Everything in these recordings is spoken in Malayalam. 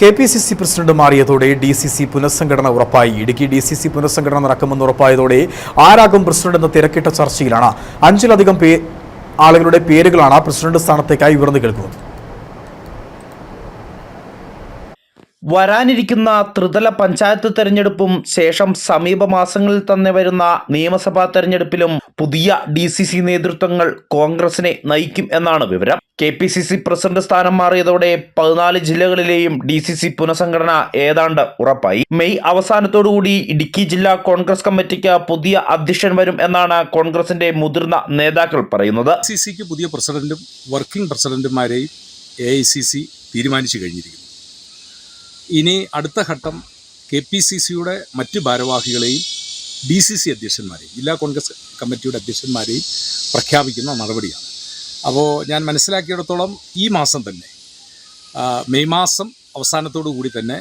K P C C president മാറിയതോടെ D C C പുനഃസംഘടന ഉറപ്പായി. ഇടുക്കി ഡി സി സി പുനഃസംഘടന നടക്കുമെന്ന് ഉറപ്പായതോടെ ആരാകും പ്രസിഡന്റ് എന്ന തിരക്കിട്ട ചർച്ചയിലാണ്. അഞ്ചിലധികം പേ ആളുകളുടെ പേരുകളാണ് പ്രസിഡന്റ് സ്ഥാനത്തേക്കായി ഉയർന്നു കേൾക്കുന്നത്. വരാനിരിക്കുന്ന ത്രിതല പഞ്ചായത്ത് തെരഞ്ഞെടുപ്പും ശേഷം സമീപ മാസങ്ങളിൽ തന്നെ വരുന്ന നിയമസഭാ തെരഞ്ഞെടുപ്പിലും പുതിയ ഡി സി സി നേതൃത്വങ്ങൾ കോൺഗ്രസിനെ നയിക്കും എന്നാണ് വിവരം. K P C C president സ്ഥാനം മാറിയതോടെ പതിനാല് ജില്ലകളിലെയും ഡി സി സി പുനഃസംഘടന ഏതാണ്ട് ഉറപ്പായി. മെയ് അവസാനത്തോടുകൂടി ഇടുക്കി ജില്ലാ കോൺഗ്രസ് കമ്മിറ്റിക്ക് പുതിയ അധ്യക്ഷൻ വരും എന്നാണ് കോൺഗ്രസിന്റെ മുതിർന്ന നേതാക്കൾ പറയുന്നത്. സി സിക്ക് പുതിയ പ്രസിഡന്റും വർക്കിംഗ് പ്രസിഡന്റുമാരെയും എ ഐ സി സി തീരുമാനിച്ചു കഴിഞ്ഞിരിക്കുന്നു. ഇനി അടുത്ത ഘട്ടം കെ പി സി സിയുടെ മറ്റ് ഭാരവാഹികളെയും ഡി സി സി അധ്യക്ഷന്മാരെയും ജില്ലാ കോൺഗ്രസ് കമ്മിറ്റിയുടെ അധ്യക്ഷന്മാരെയും പ്രഖ്യാപിക്കുന്ന നടപടിയാണ്. അപ്പോൾ ഞാൻ മനസ്സിലാക്കിയിടത്തോളം ഈ മാസം തന്നെ മെയ് മാസം അവസാനത്തോടു കൂടി തന്നെ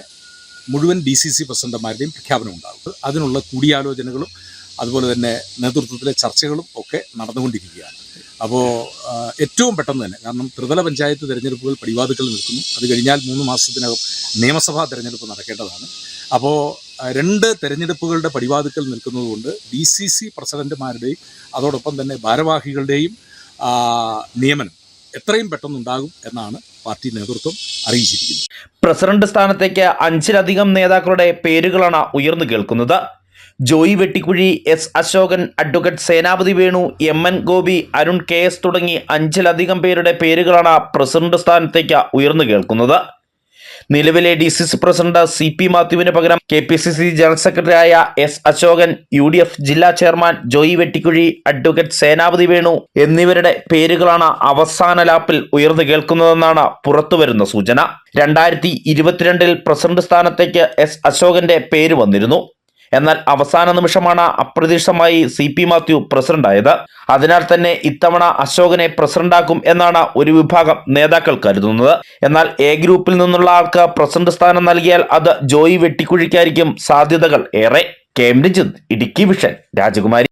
മുഴുവൻ ഡി സി സി പ്രസിഡന്റുമാരുടെയും പ്രഖ്യാപനം ഉണ്ടാകും. അതിനുള്ള കൂടിയാലോചനകളും അതുപോലെ തന്നെ നേതൃത്വത്തിലെ ചർച്ചകളും ഒക്കെ നടന്നുകൊണ്ടിരിക്കുകയാണ്. അപ്പോൾ ഏറ്റവും പെട്ടെന്ന് തന്നെ കാരണം ത്രിതല പഞ്ചായത്ത് തിരഞ്ഞെടുപ്പുകൾ പടിവാതുക്കൾ നിൽക്കുന്നു. അത് കഴിഞ്ഞാൽ മൂന്ന് മാസത്തിനകം നിയമസഭാ തിരഞ്ഞെടുപ്പ് നടക്കേണ്ടതാണ്. അപ്പോൾ രണ്ട് തെരഞ്ഞെടുപ്പുകളുടെ പടിവാതുക്കൾ നിൽക്കുന്നതുകൊണ്ട് ഡി സി സി പ്രസിഡന്റുമാരുടെയും അതോടൊപ്പം തന്നെ ഭാരവാഹികളുടെയും നിയമനം എത്രയും പെട്ടെന്നുണ്ടാകും എന്നാണ് പാർട്ടി നേതൃത്വം അറിയിച്ചിരിക്കുന്നത്. പ്രസിഡന്റ് സ്ഥാനത്തേക്ക് അഞ്ചിലധികം നേതാക്കളുടെ പേരുകളാണ് ഉയർന്നു കേൾക്കുന്നത്. Joy Vettikuzhy S Ashokan advocate Senapathi Venu M N Gopi Arun K S തുടങ്ങി അഞ്ചിലധികം പേരുടെ പേരുകളാണ് പ്രസിഡന്റ് സ്ഥാനത്തേക്ക് ഉയർന്നു കേൾക്കുന്നത്. നിലവിലെ D C C president C P മാത്യുവിന് പകരം K P C C general സെക്രട്ടറിയായ S Ashokan U D F ജില്ലാ ചെയർമാൻ ജോയി വെട്ടിക്കുഴി അഡ്വക്കേറ്റ് സേനാപതി വേണു എന്നിവരുടെ പേരുകളാണ് അവസാന ലാപ്പിൽ ഉയർന്നു കേൾക്കുന്നതെന്നാണ് പുറത്തുവരുന്ന സൂചന. രണ്ടായിരത്തി ഇരുപത്തിരണ്ടിൽ പ്രസിഡന്റ് സ്ഥാനത്തേക്ക് എസ് അശോകന്റെ പേര് വന്നിരുന്നു. എന്നാൽ അവസാന നിമിഷമാണ് അപ്രതീക്ഷിതമായി സി പി മാത്യു പ്രസിഡന്റായത്. അതിനാൽ തന്നെ ഇത്തവണ അശോകനെ പ്രസിഡന്റാക്കും എന്നാണ് ഒരു വിഭാഗം നേതാക്കൾ കരുതുന്നത്. എന്നാൽ എ ഗ്രൂപ്പിൽ നിന്നുള്ള ആൾക്ക് പ്രസിഡന്റ് സ്ഥാനം നൽകിയാൽ അത് ജോയി വെട്ടിക്കുഴിക്കായിരിക്കും സാധ്യതകൾ ഏറെ. കേംബ്രിഡ്ജ് ഇടുക്കി വിഷൻ രാജകുമാരി.